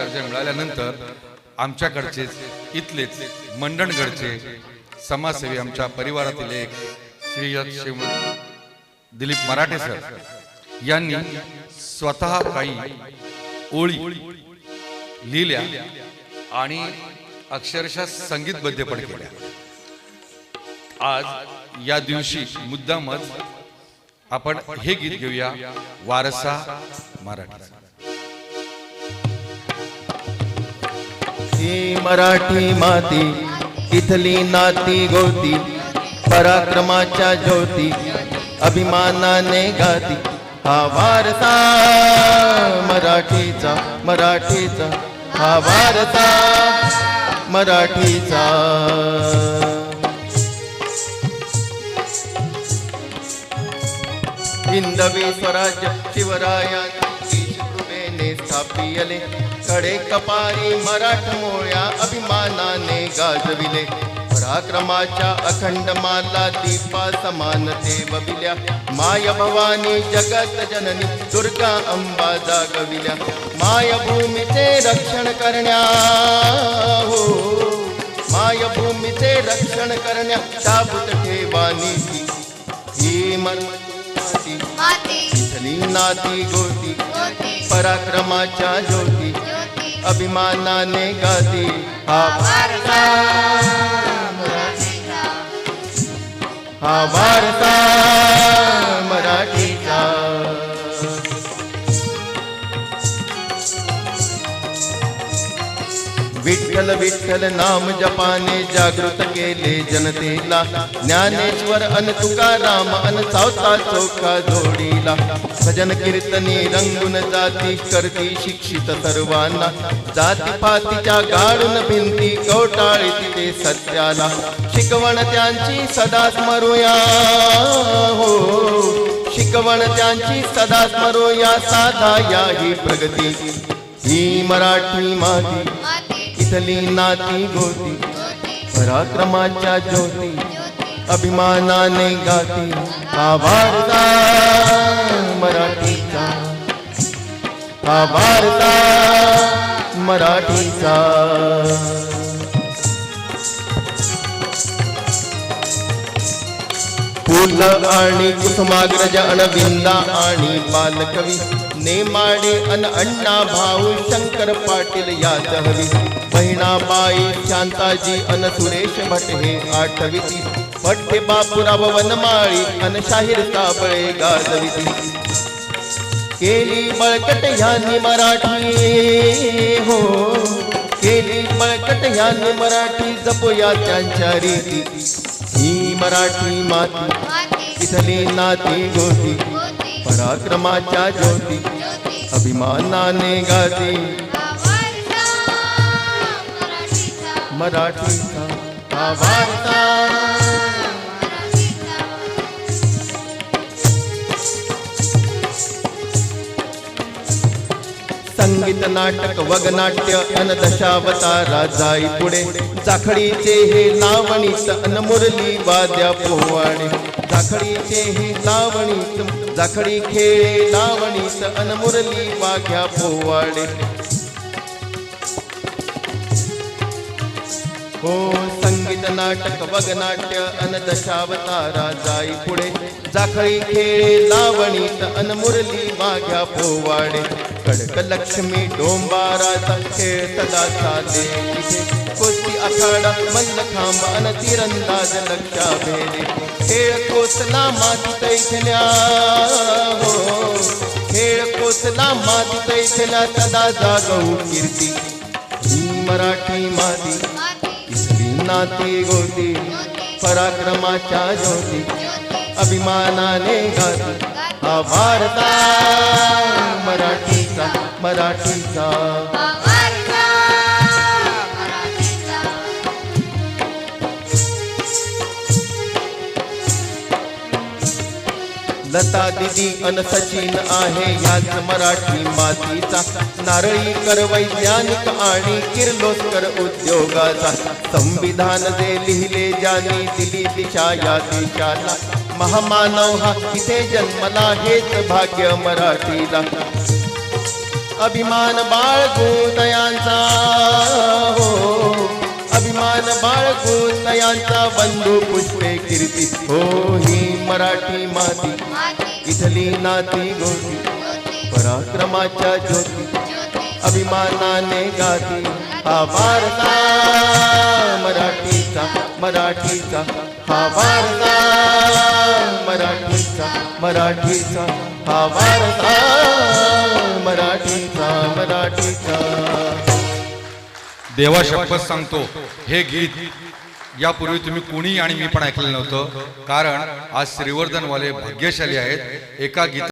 दर्जा मिळाल्यानंतर आमच्याकडचेच इथलेच मंडणगडचे समाजसेवी आमच्या परिवारातील एक श्री शिव दिलीप मराठे सर यांनी स्वतः काही ओळी लिहिल्या आणि अक्षरशः संगीतबद्ध पण केल्या. आज या दिवशी मुद्दामच आपण हे गीत घेऊया वारसा मराठी ही मराठी माती. इथली नाती गोती पराक्रमाच्या ज्योती अभिमानाने गाती. हा वारसा मराठीचा मराठीचा. हा वारसा मराठीचा. हिंदवी स्वराज्य शिवराया कृपेने स्थापियले. कडे कपारी मराठमोळ्या अभिमानाने गाजविले. पराक्रमाच्या अखंड माला दीपा समान देवविल्या. माय भवानी जगत जननी दुर्गा अंबा जागविल्या. मायभूमीचे रक्षण करण्या हो. मायभूमीचे रक्षण करण्या शाबूत ठेवा नीती ही नाती. गोती. पराक्रमाच्या ज्योती. अभिमानाने गादी हा वारसा हा वारसा विठ्ठल विठ्ठल नाम जपाने जागृत केले जनतेला. ज्ञानेश्वर अन तुकाराम अन सावता चौका जोडीला. भजन कीर्तनी रंगून जाती करती शिक्षित सर्वांना. जाती पातीच्या गाडून भिंती कवटाळी तिथे सत्याला. शिकवण त्यांची सदा स्मरूया. हो शिकवण त्यांची सदा स्मरूया. साधा याही प्रगती. ही मराठी माती. दिसली नाती गोती पराक्रमाच्या ज्योती अभिमानाने गाती. आभारता मराठीचा आभारता मराठीचा. फुल आणि कुसुमाग्रज अणविंदा आणि बालकवी नेमाडे अन अण्णा भाऊ शंकर पाटील याच हवी बहिणाबाई शांताजी अन सुरेश भट हे आठविती भट्टे बापुराव वनमाळी अन शाहीर ताबळे गाजविती केली बळकट ह्यानी मराठी हो केली बळकट ह्यानी मराठी जपूया त्यांच्या रीती मराठी माती. इथली नाती गोती पराक्रमाच्या ज्योती. अभिमानाने गाती. मराठीचा. हा वारसा नाटक वगनाट्य अन दशावतारा जाई पुढे. जाखडीचे हे लावणीत अन मुरली वाद्या पोवाडे जाखडीचे हे लावणीत जाखडी खेळे लावणीत अन मुरली वाघ्या पोवाडे हो संगीत नाटक वगनाट्य अन दशावतारा जाई पुढे. जाखळी खेळे लावणीत अन मुरली वाघ्या पोवाडे. कडक लक्ष्मी डोंबाराचा खेळ सदा चाले. इथे कुस्ती आखाडा मल्लखांब अन तिरंदाज लक्षा भेदे. खेळ कोसला माती तैथल्या हो. खेळ कोसला माती तैथल्या सदा जागवू कीर्ती. ही मराठी माती. नाती गोती पराक्रमाच्या ज्योती ज्योती अभिमानाने गाती. हा भारता मराठीचा मराठीचा. लता दिदी अन सचिन आहे. याच मराठी मातीचा नारळी वैज्ञानिक आणि किर्लोस्कर उद्योगाचा. संविधान जे लिहिले ज्याने दिली दिशा या देशाला. महामानव हा इथे जन्मला हेच भाग्य मराठीला. अभिमान बाळगुतयांचा हो. अभिमान बाळगुतयांचा बंधू पुष्पे कीर्ती. हो ही मराठी माती. इथली नाती गोती. पराक्रमाच्या ज्योती. ज्योती अभिमानाने गाती. हा वारसा मराठीचा मराठीचा. हा वारसा मराठीचा मराठीचा. हा वारसा मराठीचा मराठीचा. देवा शपथ सांगतो हे गीत यापूर्वी तुम्ही कुणी आणि मी पण ऐकलेलं नव्हतं. कारण आज श्रीवर्धनवाले भाग्यशाली आहेत. एका गीत